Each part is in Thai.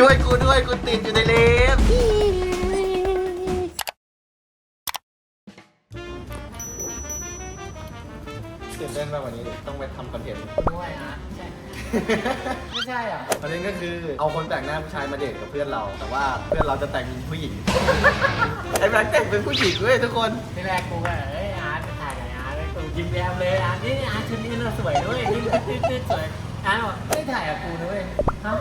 ช่วยกูด้วยกูติดอยู่ในเลฟตื่นเต้นมากกว่านี้ดิต้องไปทำคอนเทนต์ ด้วยนะใช่ไม่ใช่เหรอประเด็นก็คือเอาคนแต่งหน้าผู้ชายมาเดทกับเพื่อนเรา แต่ว่าเพื่อนเราจะแต่งเป็นผู้หญิง ไอ้แบงค์แต่งเป็นผู้หญิงเว้ยทุกคน ที่แรกกูก็เอ้ยอาร์ตจะถ่ายกับอาร์ตเลยกูยิ้มแย้มเลยอาร์ตนี่อาร์ตชุดนี้เราสวยด้วยยิ้มตื้อๆสวยอาร์ตบอกไม่ถ่ายกับกูนะเว้ย เอ้า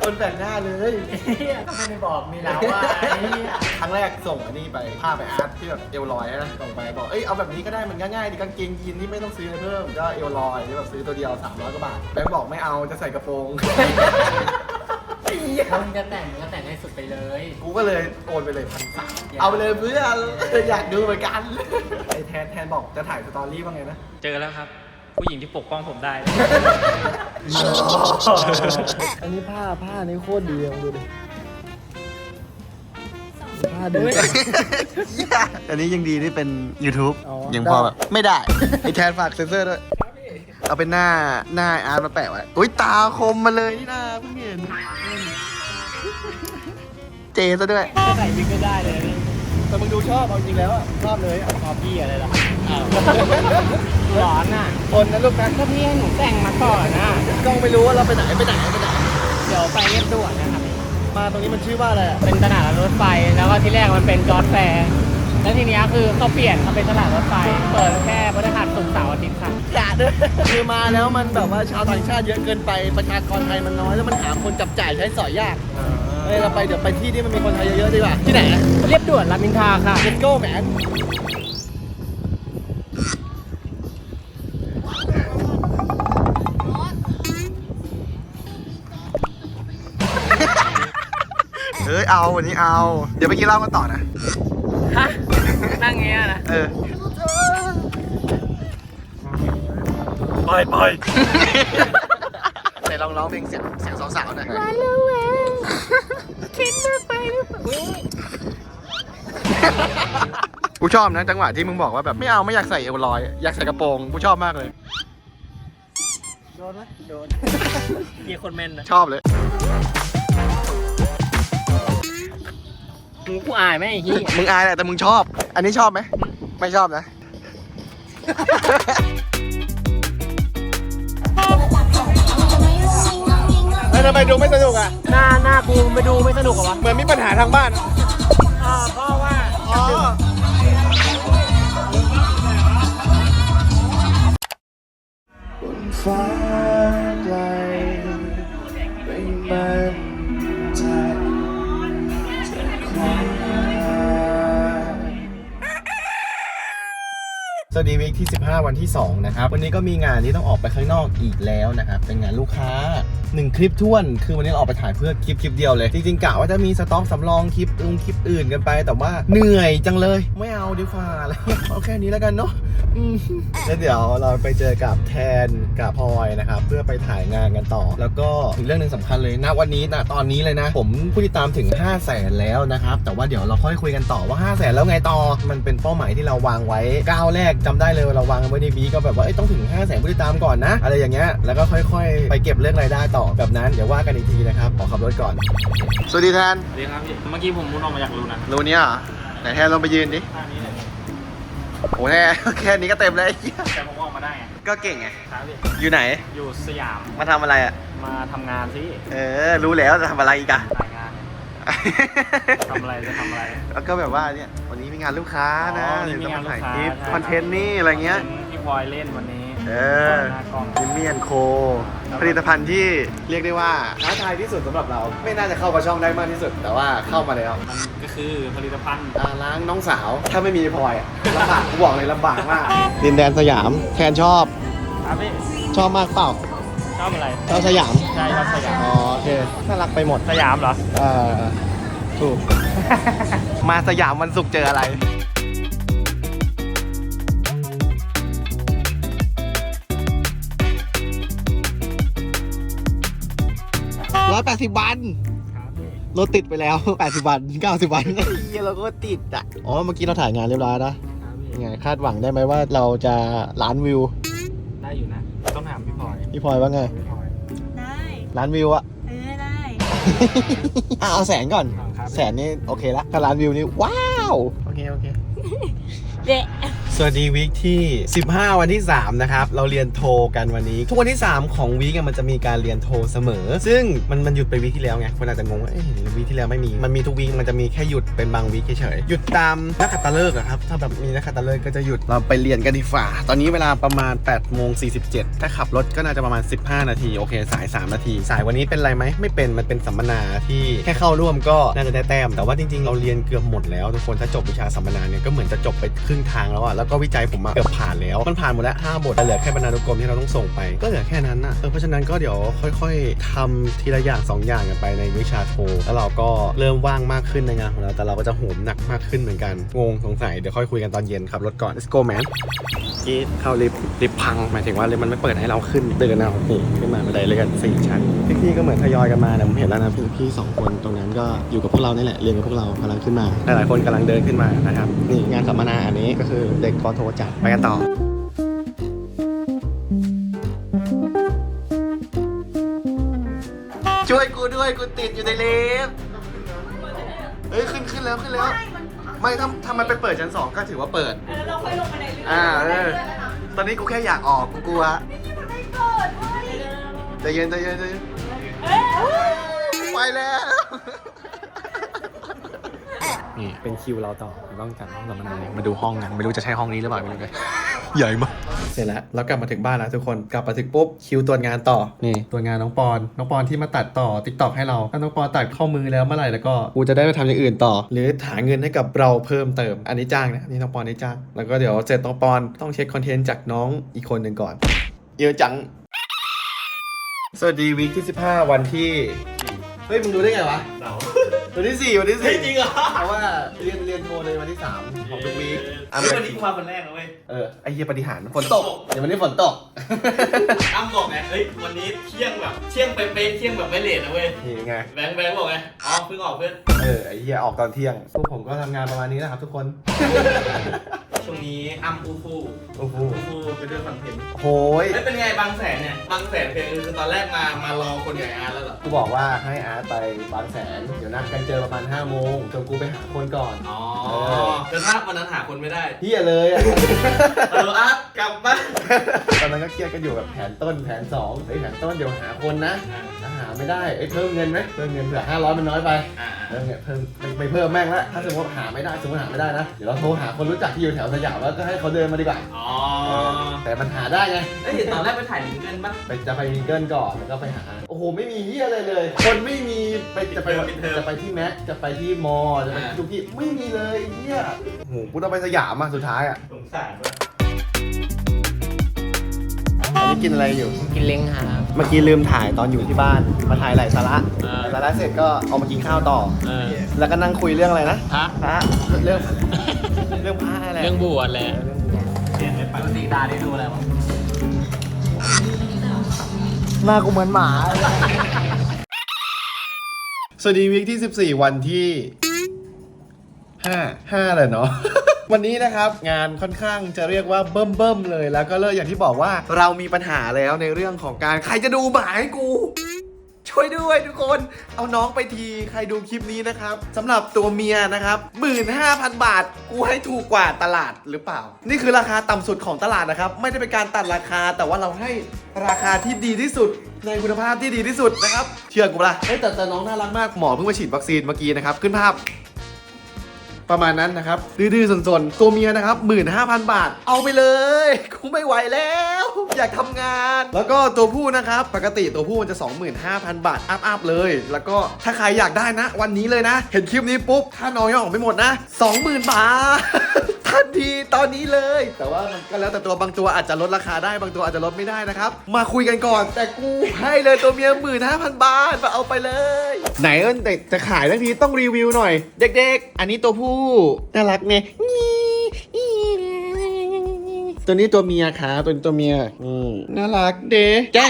คนแต่งหน้าเลยเฮียก็ไม่ได้บอกมีแล้วว่าไอ้เหี้ยครั้งแรกส่งอันนี้ไปภาพไปอาร์ตที่แบบเอวลอยนะส่งไปบอกเอ้ยเอาแบบนี้ก็ได้มันง่ายๆดีกางเกงยีนนี่ไม่ต้องซื้ออะไรเพิ่มก็เอวลอยที่แบบซื้อตัวเดียว300กว่าบาทแบงค์บอกไม่เอาจะใส่กระโปรงไอ้เหี้ยถ้ามึงจะแต่งมึงก็แต่งให้สุดไปเลย กูก็เลยโอนไปเลยพันสามเอาไปเลยเพื่อนอยากดูเหมือนกันไอ้แทนแทนบอกจะถ่ายสตอรี่ว่าไงนะ เจอแล้วครับ ผู้หญิงที่ปกป้องผมได้ อันนี้ผ้าผ้านี้โคตรดีลองดูดิผ้าดี อันนี้ยังดีที่เป็น YouTube อ๋อยังพอแบบไม่ได้ ไอ้แทนฝากเซ็นเซอร์ด้วย เอาเป็นหน้าหน้าอาร์ตมาแปะไว้อุ้ยตาคมมาเลยนี่นาเพิ่งเห็น เจซะด้วย ใส่วิกก็ได้เลยนี่ แต่มึงดูชอบเอาจริงแล้วอะชอบเลยอะพอพี่อะไรล่ะร้อนอะคนนะลูกนะก็พี่ให้หนูแต่งมาก่อนนะกล้องไม่รู้ว่าเราไปไหนไปไหนไปไหน เดี๋ยวไปเรียบด่วนนะครับ มาตรงนี้มันชื่อว่าอะไรอะเป็นตลาดรถไฟ แล้วก็ที่แรกมันเป็นจอร์ดแฟร์ แล้วทีเนี้ยคือเขาเปลี่ยนมาเป็นตลาดรถไฟ เปิดแค่พฤหัสศุกร์เสาร์อาทิตย์ค่ะอย่าด้วยคือมาแล้วมันแบบว่าชาวต่างชาติเยอะเกินไปประชากรไทยมันน้อยแล้วมันหาคนจับจ่ายใช้สอยยาก เฮ้ยเราไปเดี๋ยวไปที่ที่มันมีคนไทยเยอะๆดีกว่า ที่ไหนอะเรียบด่วนรามอินทราค่ะ Let's go man เอ้ยเอาวันนี้เอา เดี๋ยวไปกินเหล้ากันต่อนะ ฮะ นั่งเงี้ยนะ เออปล่อยปล่อยไหนลองร้องเพลงเสียงเสียงสาวๆหน่อย คิดมากไปหรือเปล่ากูชอบนะจังหวะที่มึงบอกว่าแบบไม่เอาไม่อยากใส่เอวลอย อยากใส่กระโปรงกูชอบมากเลย โดนไหมโดนมีคนเมนนะชอบเลยมึงกูอายไหมไอ้เหี้ยมึงอายแหละแต่มึงชอบ อันนี้ชอบไหมไม่ชอบนะ ทำไมดูไม่สนุกอะ หน้าหน้ากูไปดูไม่สนุกเหรอวะเหมือนมีปัญหาทางบ้าน อ่าเพราะว่าอ๋อฟ้าไกลไม่มั่นใจจะคว้าสวัสดีวีคที่ 15 วันที่ 2 นะครับ วันนี้ก็มีงานที่ต้องออกไปข้างนอกอีกแล้วนะครับ เป็นงานลูกค้า 1 คลิปท้วน คือวันนี้เราออกไปถ่ายเพื่อคลิปคลิปเดียวเลย จริงๆกะว่าจะมีสต็อกสำรองคลิปลงคลิปอื่นกันไป แต่ว่าเหนื่อยจังเลย ไม่เอาดีกว่าอะไรเงี้ยเอาแค่นี้แล้วกันเนาะแล้วเดี๋ยวเราไปเจอกับแทนกับพลอยนะครับเพื่อไปถ่ายงานกันต่อ แล้วก็อีกเรื่องหนึ่งสำคัญเลยนะวันนี้นะตอนนี้เลยนะ ผมผู้ติดตามถึง 5 0 0แสนแล้วนะครับ แต่ว่าเดี๋ยวเราค่อยคุยกันต่อว่า 5 0 0แสนแล้วไงต่อ มันเป็นเป้าหมายที่เราวางไว้ก้าวแรกจำได้เลยเราวางไว้ในบีก็แบบว่าต้องถึง 5 0 0แสนผู้ติดตามก่อนนะ อะไรอย่างเงี้ยแล้วก็ค่อย ๆ ไปเก็บเรื่องรายได้ต่อแบบนั้นเดี๋ยวว่ากันอีกทีนะครับขอขับรถก่อน สวัสดีแทนสวัสดีครับพี่ เมื่อกี้ผมมุดออกมาจากรูนะรูเนี้ยเหรอไหนแทนลองไปยืนดิท่านี้เลยโอ้แน่แค่นี้ก็เต็มเลยไอ้เหี้ยแต่ผมออกมาได้ไงก็เก่งไงครับพี่ อยู่ไหน อยู่สยาม มาทำอะไรอะ มาทำงานสิเออ รู้แล้วจะทำอะไรอีกอะ ถ่ายงานเนี่ยทำอะไรจะทำอะไร แล้วก็แบบว่าเนี่ยวันนี้มีงานลูกค้านะอ๋อวันนี้มีงานลูกค้าเดี๋ยวจะมถ่ยคลิปใช่คอนเทนต์นี่อะไรเงี้ย ป็นพี่พลอยเล่นวันนี้ เออหน้ากล้องพิมเมียนโค ผลิตภัณฑ์ที่เรียกได้ว่า ท้าทายที่สุดสำหรับเรา ไม่น่าจะเข้ามาช่องได้มากที่สุด แต่ว่าเข้ามาแล้วมันก็คือผลิตภัณฑ์ อ่าล้างน้องสาว ถ้าไม่มีพลอยอะลำบากกูบอกเลยลำบากมากดินแดนสยามแทนชอบ ครับพี่ชอบมากเปล่าชอบอะไรชอบสยาม ใช่ครับสยาม อ๋อโอเค น่ารักไปหมด สยามเหรอ เออถูก มาสยามวันศุกร์เจออะไร ร้อยแปดสิบวันครับพี่รถติดไปแล้วแปดสิบวันเก้าสิบวันเฮียเราก็ติดอะ อ๋อ เมื่อกี้เราถ่ายงานเรียบร้อยนะครับพี่ยังไงคาดหวังได้ไหมว่าเราจะล้านวิว ได้อยู่นะ ต้องถามพี่พลอย พี่พลอยว่าไงพี่พลอยได้ล้านวิวอะเออได้ อะเอาแสนก่อนครับแสนนี่โอเคละถ้าล้านวิวนี่ว้าว โอเค โอเคเด็ สวัสดีวีคที่ 15 วันที่ 3 นะครับ เราเรียนโทกันวันนี้ ทุกวันที่ 3 ของวีคอะมันจะมีการเรียนโทเสมอ ซึ่งมันมันหยุดไปวีคที่แล้วไงคนอาจจะงงว่าเอ๊ะวีคที่แล้วไม่มี มันมีทุกวีคมันจะมีแค่หยุดเป็นบางวีคเฉยๆหยุดตามนักขัตฤกษ์อะครับถ้าแบบมีนักขัตฤกษ์ก็จะหยุดเราไปเรียนกันดีฝ่าตอนนี้เวลาประมาณ8โมง47 ถ้าขับรถก็น่าจะประมาณ 15 นาทีโอเคสาย 3 นาที สายวันนี้เป็นไรไหมไม่เป็นมันเป็นสัมมนาที่แค่เข้าร่วมก็น่าจะได้แต้มแต่ว่าจริงๆเราเรียนเกือบหมดแล้วทุกคนถ้าจบวิชาสัมมนาเนี่ยก็เหมือนจะจบไปครึ่งทางแล้วอะแล้วก็วิจัยผมอะเกือบผ่านแล้ว มันผ่านหมดแล้ว5บทแต่เหลือแค่บรรณานุกรมที่เราต้องส่งไป ก็เหลือแค่นั้นนะเออเพราะฉะนั้นก็เดี๋ยวค่อยๆทำทีละอย่างสองอย่างกันไปในวิชาโทแล้วเราก็เริ่มว่างมากขึ้นในงานของเรา แต่เราก็จะโหมหนักมากขึ้นเหมือนกัน งงสงสัย เดี๋ยวค่อยคุยกันตอนเย็นครับรถก่อน let's go man กี้เข้าลิฟต์ลิฟต์พังหมายถึงว่าลิฟต์มันไม่เปิดให้เราขึ้นเดินเอานี่ขึ้นมาบันไดเลยกันสี่ชั้นพี่ๆก็เหมือนทยอยกันมานะผมเห็นแล้วนะพี่ๆสองคนตรงนั้นก็อยู่กับพวกเรานี่แหละเรียนกับพวกเรากำลังขึ้นมาหลายๆคนกำลังเดินขึ้นมานะครับนี่งานสัมมนาอันนี้ก็คือเด็กปอโทจัดไปกันต่อช่วยกูด้วยกูติดอยู่ในลิฟต์เฮ้ยขึ้นขึ้นแล้วขึ้นแล้ว ไม่ถ้าถ้ามันไปเปิดชั้นสองก็ถือว่าเปิด แล้วเราค่อยลงมาในเรืออ่าอ่าเออตอนนี้กูแค่อยากออกกูกลัวมันไม่เปิดเว้ยใจเย็นใจเย็นใจเย็นเอ้ยไปแล้ว นี่เป็นคิวเราต่อเราต้องจัดห้องสัมมนามาดูห้องกันไม่รู้จะใช่ห้องนี้หรือเปล่าไม่รู้เลยใหญ่มากเสร็จแล้วเรากลับมาถึงบ้านแล้วทุกคนกลับมาถึงปุ๊บคิวตรวจงานต่อนี่ตรวจงานน้องปอนน้องปอนที่มาตัดต่อติ๊กตอกให้เราถ้าน้องปอนตัดเข้ามือแล้วเมื่อไหร่แล้วก็กูจะได้ไปทำอย่างอื่นต่อ หรือหาเงินให้กับเราเพิ่มเติม อันนี้จ้างนะอันนี่น้องปอนนี่จ้างแล้วก็เดี๋ยวเสร็จน้องปอนต้องเช็คคอนเทนต์จากน้องอีกคนหนึ่งก่อน เยอะจัง สวัสดีวีคที่ 15 วันที่เฮ้ยมึงดูได้ไงวะเสา วันที่4วันที่เฮ้ย4จริงเหรอ เพราะว่าเรียนเรียนโทรในวันที่3ของทุกวีคอะเฮ้ยวันนี้กูมาคนแรกนะเว้ย เออไอเหี้ยปฏิหารย์ฝนตก เดี๋ยววันนี้ฝนตก อ้ำบอกไง เฮ้ย วันนี้เที่ยงแบบ เที่ยงเป๊ะๆเที่ยงแบบไม่เลทนะเว้ย นี่ไง แบงค์แบงค์บอกไงอ๋อเพิ่งออกเพื่อน เออไอเหี้ยออกตอนเที่ยงพวกผมก็ทำงานประมาณนี้นะครับทุกคน ช่วงนี้อ้ำอูฟูโอ้โหอูฟูไปด้วยคอนเทนต์โหยเฮ้ยเป็นไงบางแสนเนี่ยบางแสนเป็นคือตอนแรกมามารอคนใหญ่อาร์ตแล้วเหรอกูบอกว่าให้อาร์ตไปบางแสน เดี๋ยวนัดกันเจอประมาณ5โมงจนกูไปหาคนก่อนอ๋อเออแต่ถ้าวันนั้นหาคนไม่ได้เฮียเลยอะ เอออาร์ตกลับบ้านตอนนั้นก็เครียดกันอยู่แบบแผนต้นแผนสองเฮ้ยแผนต้นเดี๋ยวหาคนนะถ้าหา ไม่ได้เอ้ยเพิ่มเงินไหมเพิ่มเงินเผื่อห้าร้อยมันน้อยไปอ่าเพิ่มเงินเพิ่มไม่ไม่เพิ่มแม่งละถ้าสมมติหาไม่ได้สมมติหาไม่ได้นะเดี๋ยวเราโทรหาคนรู้จักที่อยู่แถวสยามแล้วก็ให้เขาเดินมาดีกว่าอ๋อแต่มันหาได้ไงเอ้ยตอนแรกไปถ่ายลิงเกิลปะไปจะไปวิงเกิลก่อนแล้วก็ไปหา โอ้โหไม่มีเฮียอะไรเลย คนไม่มีไปจะไปปิดเทอมจะไปที่แม็กจะไปที่มอจะไปอ่าทุกที่ไม่มีเลยเฮียโอ้โหกูต้องไปสยามมาสุดท้ายอะสงสารว่ะอันนี้กินอะไรอยู่กินเล้งครับ เมื่อกี้ลืมถ่ายตอนอยู่ที่บ้าน มาถ่ายหลายสาระอ่าสาระเสร็จก็เอามากินข้าวต่อ เออ แล้วก็นั่งคุยเรื่องอะไรนะพระ พระเรื่องเรื่องพระอะไรเรื่องบวชแหละเรื่องบวชเรียนไม่ไปปกติตาได้ดูอะไรวะหน้ากูเหมือนหมา สวัสดีวีคที่ 14 วันที่ 5 5เลยเนาะ วันนี้นะครับงานค่อนข้างจะเรียกว่าเบิ่มเบิ่มๆเลย แล้วก็เลิกอย่างที่บอกว่าเรามีปัญหาแล้วในเรื่องของการใครจะดูหมาให้กู ช่วยด้วยทุกคน เอาน้องไปทีใครดูคลิปนี้นะครับสำหรับตัวเมียนะครับ15,000 บาท กูให้ถูกกว่าตลาดหรือเปล่า นี่คือราคาต่ำสุดของตลาดนะครับ ไม่ได้เป็นการตัดราคา แต่ว่าเราให้ราคาที่ดีที่สุดในคุณภาพที่ดีที่สุดนะครับ เชื่อกูปะล่ะเฮ้ยแต่แต่น้องน่ารักมากหมอเพิ่งมาฉีดวัคซีนเมื่อกี้นะครับขึ้นภาพ ประมาณนั้นนะครับ ดื้อๆสนๆ ตัวเมียนะครับ 15,000 บาท เอาไปเลยกูไม่ไหวแล้ว อยากทำงาน แล้วก็ตัวผู้นะครับ ปกติตัวผู้มันจะ 25,000 บาทอัพๆเลย แล้วก็ถ้าใครอยากได้นะ วันนี้เลยนะ เห็นคลิปนี้ปุ๊บ ถ้าน้องยังออกไม่หมดนะ 20,000 บาท ทันทีตอนนี้เลย แต่ว่ามันก็แล้วแต่ตัวบางตัวอาจจะลดราคาได้บางตัวอาจจะลดไม่ได้นะครับ มาคุยกันก่อน แต่กูให้เลยตัวเมียหมื่นห้าพันบาทมาเอาไปเลย ไหนเอิ้นแต่จะขายทั้งทีต้องรีวิวหน่อย เด็กๆ อันนี้ตัวผู้น่ารักเนี่ยตัวนี้ตัวเมียครับตัวนี้ตัวเมียอืมน่ารักเด้แจ๋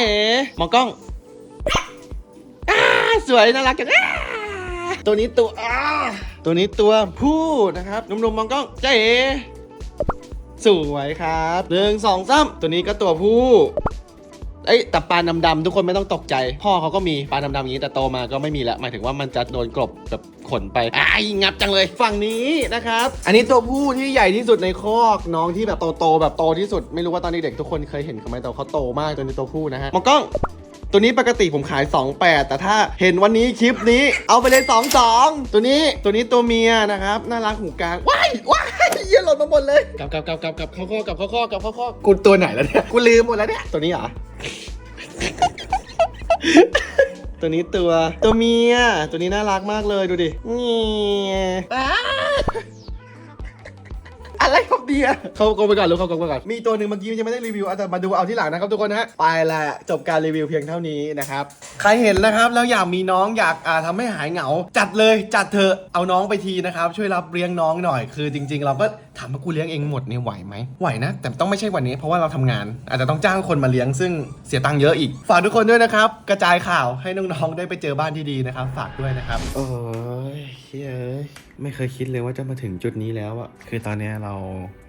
มองกล้องอสวยน่ารักจังตัวนี้ตัวอ้า ตัวนี้ตัวผู้นะครับหนุ่มๆมองกล้องเจ๋สวยครับหนึ่งสองสามตัวนี้ก็ตัวผู้เอ้ยแต่ปลาดำๆทุกคนไม่ต้องตกใจ พ่อเขาก็มีปลาดำๆอย่างนี้แต่โตมาก็ไม่มีแล้วหมายถึงว่ามันจะโดนกลบแบบขนไปอ้ายงับจังเลยฝั่งนี้นะครับ อันนี้ตัวผู้ที่ใหญ่ที่สุดในคอกน้องที่แบบโตๆแบบโตที่สุด ไม่รู้ว่าตอนเด็กๆทุกคนเคยเห็นเขาไหมแต่เขาโตมากตัวนี้ตัวผู้นะฮะมองกล้อง ตัวนี้ปกติผมขาย 28 แต่ถ้าเห็นวันนี้คลิปนี้เอาไปเลย 22 ตัวนี้ตัวนี้ตัวเมียนะครับ น่ารักหูกลางว้ายว้ายเยี่ยหล่นมาหมดเลยกลับกลับกลับกลับกลับเข้าข้อกลับเข้าข้อกลับเข้าข้อกูตัวไหนแล้วเนี่ยกูลืมหมดแล้วเนี่ยตัวนี้เหรอ ตัวนี้ตัวตัวเมียตัวนี้น่ารักมากเลยดูดินี่อ้า อะไรครับเดียเขาโกงไปก่อนลูกเขาโกงไปก่อนมีตัวหนึ่งเมื่อกี้ยังไม่ได้รีวิวเอาแต่มาดูเอาที่หลังนะครับทุกคนนะฮะไปละจบการรีวิวเพียงเท่านี้นะครับใครเห็นนะครับแล้วอยากมีน้องอยากอ่าทำให้หายเหงา จัดเลยจัดเถอะเอาน้องไปทีนะครับช่วยรับเลี้ยงน้องหน่อยคือจริง ๆ เราก็ถามว่ากูเลี้ยงเองหมดเนี่ยไหวไหมไหวนะ แต่ต้องไม่ใช่วันนี้เพราะว่าเราทำงาน อาจจะต้องจ้างคนมาเลี้ยงซึ่งเสียตังค์เยอะอีก ฝากทุกคนด้วยนะครับ กระจายข่าวให้น้องๆได้ไปเจอบ้านที่ดีนะครับ ฝากด้วยนะครับ โอ้ยเฮ้ยไม่เคยคิดเลยว่าจะมาถึงจุดนี้แล้วอะคือตอนนี้เรา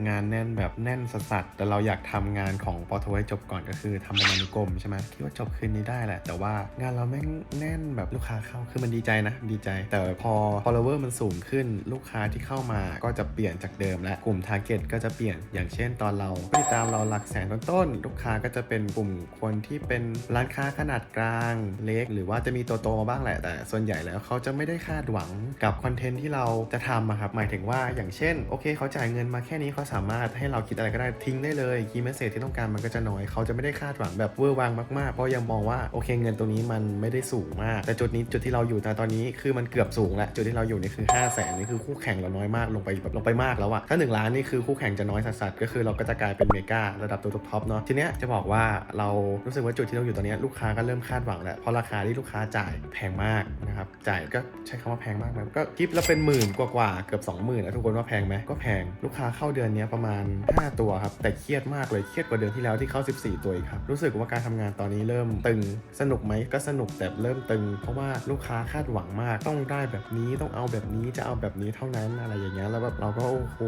งานแน่นแบบแน่นสัสๆแต่เราอยากทำงานของปอทให้จบก่อนก็คือทำประมาณกรมใช่ไหมคิดว่าจบคืนนี้ได้แหละ แต่ว่างานเราแม่งแน่นแบบลูกค้าเข้าคือมันดีใจนะ ดีใจ แต่พอ follower มันสูงขึ้นลูกค้าที่เข้ามาก็จะเปลี่ยนจากเดิมแล้วะกลุ่ม target ก็จะเปลี่ยน อย่างเช่นตอนเราติดตามเราหลักแสนต้นๆลูกค้าก็จะเป็นกลุ่มคนที่เป็นร้านค้าขนาดกลางเล็ก หรือว่าจะมีตัวโตมาบ้างแหละ แต่ส่วนใหญ่แล้วเขาจะไม่ได้คาดหวังกับคอนเทนต์ที่เราจะทำครับหมายถึงว่าอย่างเช่นโอเคเขาจ่ายเงินมาแค่นี้เขาสามารถให้เราคิดอะไรก็ได้ทิ้งได้เลยคีย์เมสเซจที่ต้องการมันก็จะน้อย เขาจะไม่ได้คาดหวังแบบเวอร์วังมากๆเพราะยังมองว่าโอเคเงินตรงนี้มันไม่ได้สูงมาก แต่จุดนี้จุดที่เราอยู่แต่ตอนนี้คือมันเกือบสูงแล้วจุดที่เราอยู่นี่คือ 5 0 0แสนนี่คือคู่แข่งเราน้อยมากลงไปแบบลงไปมากแล้วอะถ้า1 ล้านนี่คือคู่แข่งจะน้อยสัสๆก็คือเราก็จะกลายเป็นเมการะดับตัวท็อปเนาะทีเนี้ยจะบอกว่าเรารู้สึกว่าจุดที่เราอยู่ตอนนี้ลูกค้าก็เริ่มคาดหวังแล้วเพราะราคาที่ลูกค้าจ่ายแพงมากนะครับจ่ายก็ใช้คำว่าแพงมากไหมก็กิฟต์ละเป็นหมื่นกว่าๆเกือบ 20,000นะทุกคนว่าแพงไหมก็แพงลูกค้าเข้าเดือนนี้ประมาณ 5 ตัวครับแต่เครียดมากเลยเครียดกว่าเดือนที่แล้วที่เข้า 14 ตัวอีกครับรู้สึกว่าการทำงานตอนนี้เริ่มตึงสนุกไหมก็สนุกแต่เริ่มตึง เพราะว่าลูกค้าคาดหวังมากต้องได้แบบนี้ต้องเอาแบบนี้จะเอาแบบนี้เท่านั้นอะไรอย่างเงี้ยแล้วแบบเราก็โอ้โห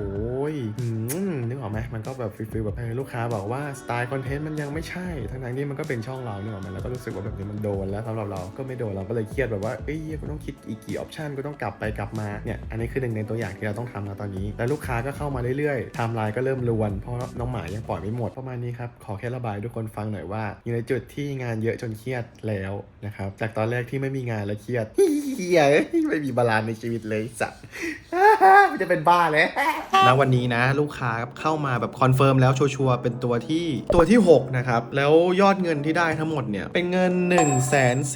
อืมนึกออกไหมมันก็แบบฟิลๆแบบลูกค้าบอกว่าสไตล์คอนเทนต์มันยังไม่ใช่ ทั้งนั้นที่มันก็เป็นช่องเรานึกออกไหมแล้วก็รู้สึกว่าแบบนี้มันโดนแล้วสำหรับเราก็ไม่โดนเราก็เลยเครียดแบบว่าเอ้ยกูต้องคิดอีกกี่ออปชันกูต้องกลับไปกลับมาเนี่ยอันนี้คือหนึ่งในตัวอย่างที่เราต้องทำนะตอนนี้แล้วลูกค้าก็เข้ามาเรื่อยๆไทม์ไลน์ก็เริ่มรวนเพราะน้องหมายังปล่อยไม่หมดประมาณนี้ครับขอแค่ระบายให้ทุกคนฟังหน่อยว่าอยู่ในจุดที่งานเยอะจนเครียดแล้วนะครับจากตอนแรกที่ไม่มีงานแล้วเครียดเฮียไม่มีบาลานซ์ในชีวิตเลยสัตว์มันจะเป็นบ้าเลยแล้ววันนี้นะ ลูกค้าเข้ามาแบบคอนเฟิร์มแล้วชัวร์เป็นตัวที่ตัวที่ 6 นะครับ แล้วยอดเงินที่ได้ทั้งหมดเนี่ย เป็นเงิน 1 4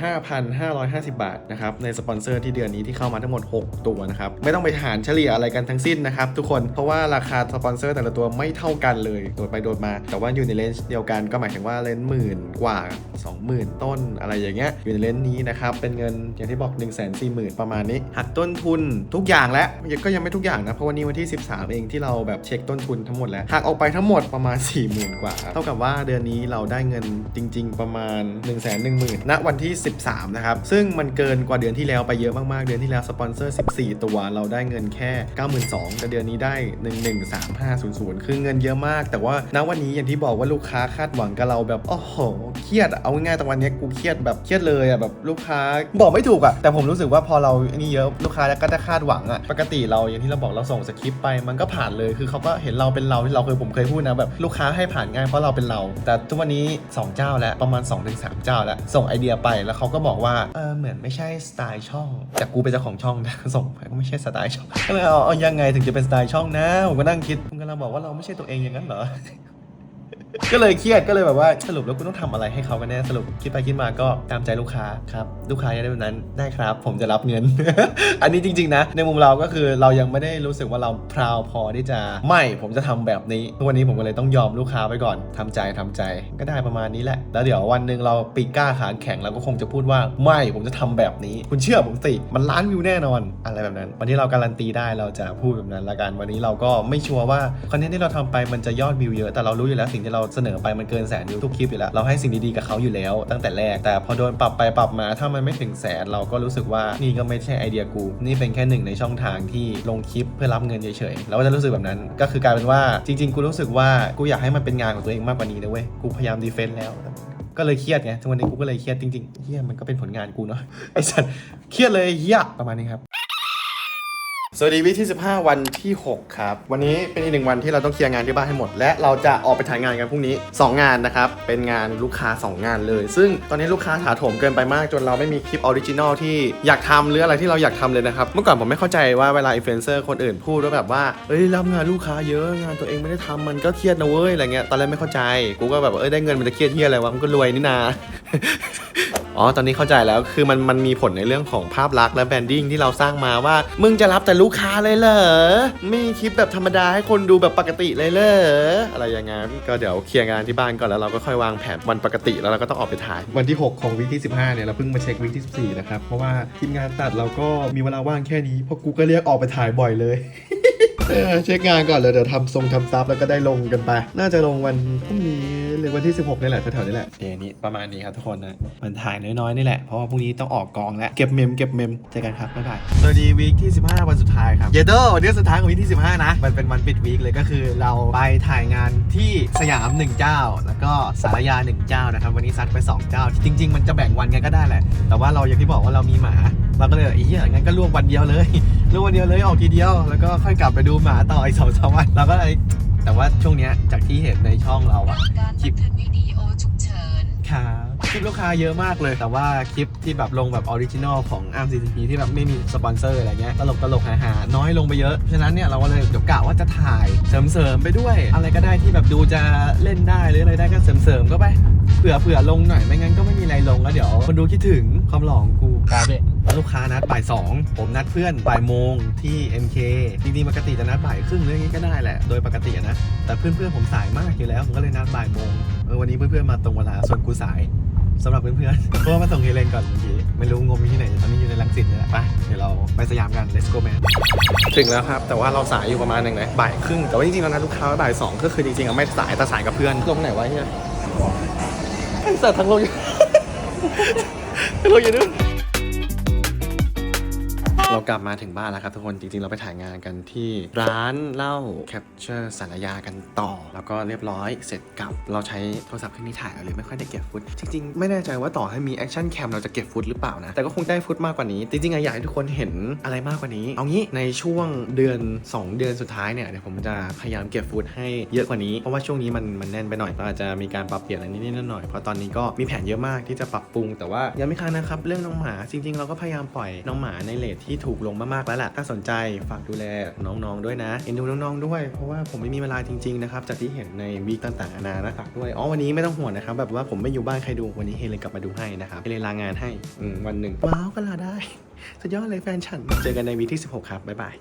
5 5 5 5 0 บาทนะครับ ในสปอนเซอร์ที่เดือนนี้ที่เข้ามาทั้งหมด 6 ตัวนะครับ ไม่ต้องไปหารเฉลี่ยอะไรกันทั้งสิ้นนะครับ ทุกคนเพราะว่าราคาสปอนเซอร์แต่ละตัวไม่เท่ากันเลยโดดไปโดดมา แต่ว่าอยู่ในเลนส์เดียวกันก็หมายถึงว่าเลนส์หมื่นกว่า 20,000 ต้นอะไรอย่างเงี้ยอยู่ในเลนส์นี้นะครับเป็นเงินอย่างที่บอก 1 4 0 0 0 0 ประมาณนี้หักต้นทุนทุกอย่างแล้วก็ยังไม่ทุกอย่างนะเพราะวันนี้วันที่ 13 เองที่เราแบบเช็คต้นทุนทั้งหมดแล้วหักออกไปทั้งหมดประมาณ 40,000 กว่า เท่ากับว่าเดือนนี้เราได้เงินจริง ๆ ประมาณ 1 1 0 0 0 0ณวันที่ 13 นะครับ ซึ่งมันเกินกว่าเดือนที่แล้วไปเยอะมากๆ เดือนที่แล้วสปอนเซอร์ 14 ตัว เราได้เงินแค่ 92,000แต่เดือนนี้ได้ 113,500 คือเงินเยอะมาก แต่ว่าณวันนี้อย่างที่บอกว่าลูกค้าคาดหวังกับเราแบบโอ้โหเครียดเอาง่ายๆแต่วันนี้กูเครียดแบบเครียดเลยอะแบบลูกค้าบอกไม่ถูกอะแต่ผมรู้สึกว่าพอเรานี่เยอะลูกค้าก็จะคาดหวังอะปกติเราอย่างที่เราบอกเราส่งสคริปไปมันก็ผ่านเลยคือเขาก็เห็นเราเป็นเราที่เราเคยผมเคยพูดนะแบบลูกค้าให้ผ่านง่ายเพราะเราเป็นเรา แต่ทุกวันนี้ 2 เจ้าแล้วประมาณ 2-3 เจ้าแล้ว ส่งไอเดียไปแล้วเขาก็บอกว่าเออเหมือนไม่ใช่สไตล์ช่องจากกูเป็นเจ้าของช่องนะส่งไปก็ไม่ใช่สไตล์ช่องก็เลยเอาเอายังไงถึงจะเป็นสไตล์ช่องนะผมก็นั่งคิดผมกำลังบอกว่าเราไม่ใช่ตัวเองอย่างนั้นเหรอ ก็เลยเครียดก็เลยแบบว่าสรุปแล้วคุณต้องทำอะไรให้เขากันแน่สรุปคิดไปคิดมาก็ตามใจลูกค้าครับลูกค้าอยากได้แบบนั้นได้ครับ ผมจะรับเงิน อันนี้จริง ๆ นะ ในมุมเราก็คือเรายังไม่ได้รู้สึกว่าเราพราวพอที่จะไม่ผมจะทำแบบนี้ทุกวันนี้ผมก็เลยต้องยอมลูกค้าไปก่อนทำใจทำใจก็ได้ประมาณนี้แหละ แล้วเดี๋ยววันหนึ่งเราปีกกล้าขาแข็งเราก็คงจะพูดว่าไม่ผมจะทำแบบนี้ คุณเชื่อผมสิมันล้านวิวแน่นอนอะไรแบบนั้น วันที่เราการันตีได้เราจะพูดแบบนั้นละกันวันนี้เราก็ไม่ชัวร์ว่าคอนเทนต์ที่เราทำไปมันจะยอดวิวเยอะแต่เรารู้อยู่แล้วสิ่งที่เราเสนอไปมันเกินแสนวิวทุกคลิปอยู่แล้ว เราให้สิ่งดีๆกับเขาอยู่แล้วตั้งแต่แรก แต่พอโดนปรับไปปรับมาถ้ามันไม่ถึงแสนเราก็รู้สึกว่านี่ก็ไม่ใช่ไอเดียกู นี่เป็นแค่หนึ่งในช่องทางที่ลงคลิปเพื่อรับเงินเฉยๆเราก็จะรู้สึกแบบนั้น ก็คือกลายเป็นว่าจริง ๆ กูรู้สึกว่ากูอยากให้มันเป็นงานของตัวเองมากกว่านี้นะเว้ยกูพยายามดีเฟนต์แล้วก็เลยเครียดไงทุกวันนี้กูก็เลยเครียดจริงๆเฮียมันก็เป็นผลงานกูเนาะไอ้สัตว์เครียดเลยเฮียประมาณนี้ครับ วัสดีวิที่ 15 วันที่ 6 ครับ วันนี้เป็นอีกหนึ่งวันที่เราต้องเคลียร์งานที่บ้านให้หมด และเราจะออกไปถ่ายงานกันพรุ่งนี้ 2 งานนะครับ เป็นงานลูกค้า 2 งานเลย ซึ่งตอนนี้ลูกค้าถาโถมเกินไปมากจนเราไม่มีคลิปออริจินอลที่อยากทำหรืออะไรที่เราอยากทำเลยนะครับ เมื่อก่อนผมไม่เข้าใจว่าเวลาอินฟลูเอนเซอร์คนอื่นพูดว่าแบบว่าเอ้ยรับงานลูกค้าเยอะงานตัวเองไม่ได้ทำมันก็เครียดนะเว้ยอะไรเงี้ยตอนแรกไม่เข้าใจกูก็แบบเอ้ยได้เงินมันจะเครียดที่อะไรวะมันก็รวยนี่นาอ๋อตอนนี้เข้าใจแล้วคือมันมันมีผลในเรื่องของภาพลักษณ์และแบรนดิ้งที่เราสร้างมาว่า มึงจะรับแต่ลูกค้าเลยเหรอไม่มีคลิปแบบธรรมดาให้คนดูแบบปกติเลยเหรอ อะไรอย่างงั้น ก็เดี๋ยวเคลียร์งานที่บ้านก่อนแล้วเราก็ค่อยวางแผนวันปกติแล้วเราก็ต้องออกไปถ่าย วันที่ 6 ของวีคที่ 15 เนี่ยเราเพิ่งมาเช็ควีคที่ 14 นะครับ เพราะว่าทีมงานตัดเราก็มีเวลาว่างแค่นี้ เพราะกูก็เรียกออกไปถ่ายบ่อยเลย เออเช็คงานก่อนเลยเดี๋ยวทำทรงทำซับแล้วก็ได้ลงกันไป น่าจะลงวันพรุ่งนี้ หรือวันที่ 16นี่แหละแถวๆนี้แหละเดี๋ยวนี้ประมาณนี้ครับทุกคนนะมันถ่ายน้อยๆนี่แหละเพราะว่าพรุ่งนี้ต้องออกกองแล้วเก็บเมมเก็บเมมเจอกันครับบ๊ายบายสวัสดีวีคที่ 15 วันสุดท้ายครับเยเดอร์วันนี้สุดท้ายของวีคที่ 15 นะมันเป็นวันปิดวีคเลยก็คือ เราไปถ่ายงานที่สยามหนึ่งเจ้า แล้วก็สารยาหนึ่งเจ้านะครับวันนี้ซัดไปสองเจ้า จริง ๆ มันจะแบ่งวันกันก็ได้แหละ แต่ว่าเราอย่างที่บอกว่าเรามีหมาเราก็เลยไอ้เหี้ยงั้นก็รวบวันเดียวเลยรวบวันเดียวเลยออกทีเดียว แล้วก็ค่อยกลับไปดูหมาต่ออีกสองสามวันเราก็เลย แต่ว่าช่วงเนี้ยจากที่เห็นในช่องเราอะการบันทึกวิดีโอฉุกเฉินครับคลิปลูกค้าเยอะมากเลย แต่ว่าคลิปที่แบบลงแบบออริจินอลของอาร์มซีทีที่แบบไม่มีสปอนเซอร์อะไรเงี้ยตลกตลกๆหาๆน้อยลงไปเยอะฉะนั้นเนี่ยเราก็เลยเดี๋ยวกะว่าจะถ่ายเสริมๆไปด้วย อะไรก็ได้ที่แบบดูจะเล่นได้หรืออะไรได้ก็เสริมๆก็ไป เผื่อเผื่อลงหน่อยไม่งั้นก็ไม่มีอะไรลงแล้วเดี๋ยวคนดูคิดถึงความหล่อของกูครับพี่ลูกค้านัดบ่ายสองผมนัดเพื่อนบ่ายโมงที่ MK จริงๆปกติจะนัดบ่ายครึ่งหรืออย่างงี้ก็ได้แหละ โดยปกติอะนะแต่เพื่อนๆผมสายมากอยู่แล้วผมก็เลยนัดบ่ายโมงเออวันนี้เพื่อนๆมาตรงเวลาส่วนกูสายสำหรับเพื่อนๆเพราะว่ามาส่งเฮเลนก่อนเมื่อกี้ไม่รู้งมอยู่ที่ไหน ตอนนี้อยู่ในลังสิตนี่แหละไปเดี๋ยวเราไปสยามกัน let's go man ถึงแล้วครับ แต่ว่าเราสายอยู่ประมาณหนึ่งเลยบ่ายครึ่ง แต่ว่าจริงๆเรานัดลูกค้าไว้บ่ายสองก็คือจริงๆอะไม่สายแต่สายกับเพื่อนลงไหนวะเฮีย ไอ้สัตว์ทั้งโลงอยู่ทั้งโลงอยู่นู่น เรากลับมาถึงบ้านแล้วครับทุกคนจริงๆ เราไปถ่ายงานกันที่ร้านเหล้า Capture สารยากันต่อ แล้วก็เรียบร้อยเสร็จกลับ เราใช้โทรศัพท์เครื่องนี้ถ่ายเราเลยไม่ค่อยได้เก็บฟุตจริงๆ ไม่แน่ใจว่าต่อให้มีแอคชั่นแคมเราจะเก็บฟุตหรือเปล่านะ แต่ก็คงได้ฟุตมากกว่านี้ จริงๆอยากให้ทุกคนเห็นอะไรมากกว่านี้ เอางี้ในช่วงเดือน 2 เดือนสุดท้ายเนี่ยเดี๋ยวผมจะพยายามเก็บฟุตให้เยอะกว่านี้เพราะว่าช่วงนี้มันมันแน่นไปหน่อยเราอาจจะมีการปรับเปลี่ยนอะไรนิดๆหน่อยๆเพราะตอนนี้ก็มีแผนเยอะมากที่จะปรับปรุง แต่ว่ายังไม่ค้างนะครับเรื่องน้องหมาจริง ๆ เราก็พยายามปล่อยน้องหมาในเลทที่ถูกลงมากๆแล้วล่ะ ถ้าสนใจฝากดูแลน้องๆด้วยนะเอ็นดูน้องๆด้วย เพราะว่าผมไม่มีเวลาจริงๆนะครับจากที่เห็นในวีคต่างๆนานานะฝากด้วยอ๋อวันนี้ไม่ต้องห่วงนะครับแบบว่าผมไม่อยู่บ้านใครดูวันนี้เฮเลนกลับมาดูให้นะครับเฮเลนลางานให้วันหนึ่งว้าวก็ลาได้สุดยอดเลยแฟนฉัน เจอกันในวีคที่ 16 ครับ บ๊ายบาย